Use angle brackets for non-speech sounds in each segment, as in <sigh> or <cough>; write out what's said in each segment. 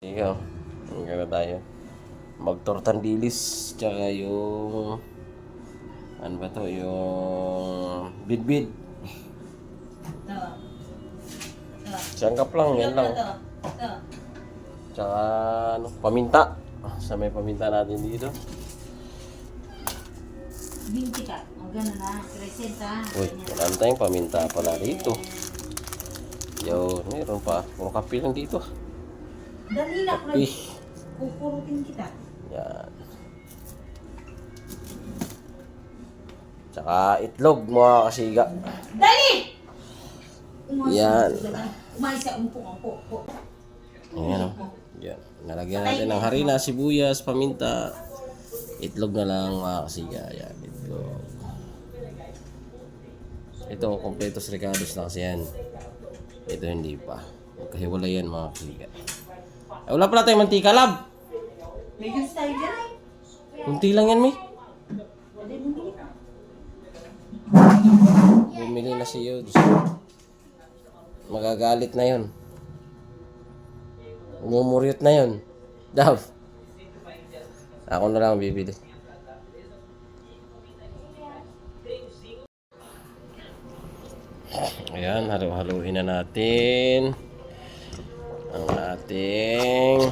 Ikaw, ang gana tayo. Magtortan dilis, tsaka yung... Ano ba to? Yung... Bidbid. Sangkap lang, yan lang. Tsaka ano, paminta. Sa may paminta natin dito. Binti ka. O gano'n na. Presenta. Uy, wala tayong paminta pala dito. Yo, meron pa. Puro kape lang dito. Dali Kape. Fred. Kukurutin kita. Yan. Tsaka itlog mga kasiga. Dali! Umayos Yan. Umayos ka. Umpo, umpo, umpo. Ayan o. Yan. Nalagyan natin ng harina, sibuyas, paminta. Itlog na lang mga kasiga. Yan, itlog. Ito, kompletos recados na kasi yan. Ito hindi pa. Magkahiwalay yan mga kasiga. Ay, wala pala tayong mantika, lab. Medyo style yan. Kunti lang yan, may. Bumili na si Yods. Magagalit na yun. Umumuryot na yun. Dav. Ako na lang ang bibili. Ayan, halo-haluin na natin ang ating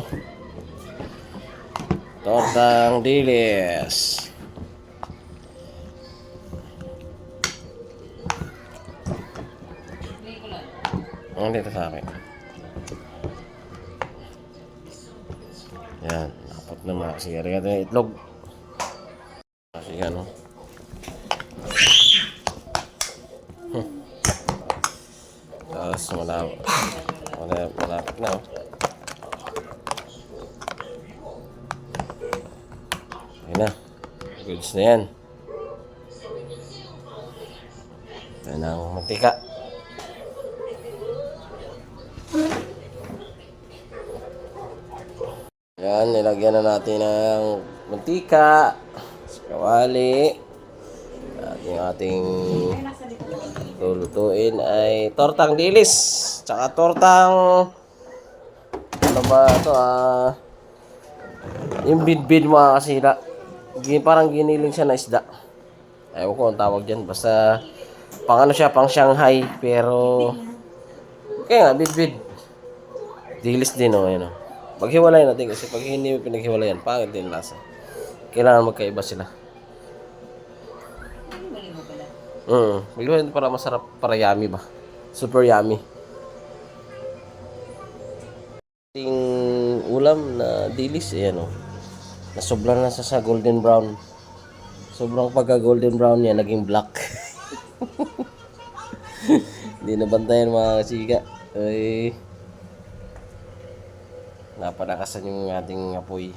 tortang dilis. Ang dito sa akin. Yan. Apat na mga sige. Riga yung itlog. Kasi ano. Hmm. Tapos malapit. Wala, malapit na oh. Ayun na. Goods na yan. Yan ang mantika. Yan, nilagyan na natin ng mantika, kawali, at yung ating lulutuin ay tortang dilis, tsaka tortang, ano ba ito ah, yung bidbid mga kasira. Gi- Parang giniling siya na isda. Ayaw ko ang tawag dyan, basta pang ano siya, pang Shanghai, pero, kaya nga, bidbid. Dilis din oh, yun oh. Natin kasi pag hindi pinaghiwalayan, pangit din lasa. Kailangan magkaiba sila. Mm, maghiwalay para masarap, para yummy ba? Super yummy. Ating ulam na dilis, ayan oh. Nasobra na sa, sa golden brown. Sobrang pagka golden brown niya, naging black. <laughs> Hindi nabantayan mga kasika. Ay, napadakasan yung ating apoy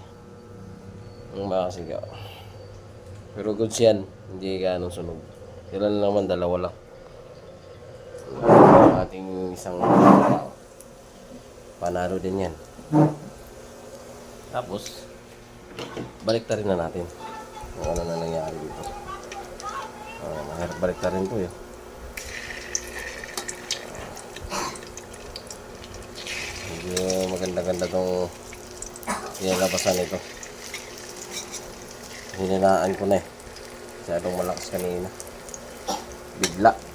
ng mga kasiga pero goods yan hindi ganong sunog sila na naman dalawa lang ang ating isang panalo din yan tapos balik rin na natin kung ano na nangyari dito uh, mahirap balik rin to yun medyo maganda-ganda tong pinalabasan nito. Hininaan ko na eh. Masyadong malakas kanina. 顶了。